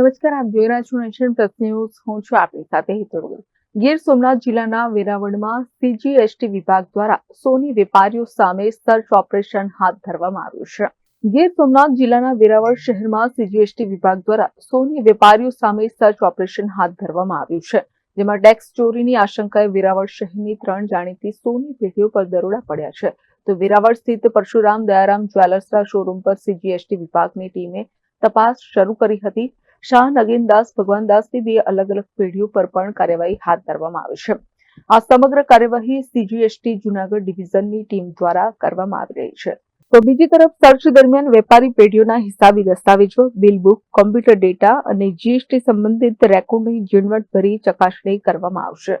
નમસ્કાર, આપ જોઈ રહ્યા છો નેશન પ્લસ ન્યૂઝ. હું છું આપની સાથે હિતોડ ગીર સોમનાથ જિલ્લાના વેરાવળમાં સીજીએસટી વિભાગ દ્વારા સોની વેપારીઓ સામે સર્ચ ઓપરેશન હાથ ધરવામાં આવ્યું છે. ગીર સોમનાથ જિલ્લાના વેરાવળ શહેરમાં સીજીએસટી વિભાગ દ્વારા સોની વેપારીઓ સામે સર્ચ ઓપરેશન હાથ ધરવામાં આવ્યું છે. જેમાં ટેક્સ ચોરીની આશંકાએ વેરાવળ શહેરની ત્રણ જાણીતી સોની પેઢીઓ પર દરોડા પડ્યા છે. તો વેરાવળ સ્થિત પરશુરામ દયારામ જ્વેલર્સના શોરૂમ પર સીજીએસટી વિભાગની ટીમે તપાસ શરૂ કરી હતી. શાહ નગીનદાસ ભગવાનદાસની બે અલગ અલગ પેઢીઓ પર પણ કાર્યવાહી હાથ ધરવામાં આવી છે. આ સમગ્ર કાર્યવાહી સીજીએસટી જુનાગઢ ડિવિઝનની ટીમ દ્વારા કરવામાં આવી રહી છે. તો બીજી તરફ સર્ચ દરમિયાન વેપારી પેઢીઓના હિસાબી દસ્તાવેજો બિલ બુક કોમ્પ્યુટર ડેટા અને જીએસટી સંબંધિત રેકોર્ડની ઝીણવટભરી ચકાસણી કરવામાં આવશે.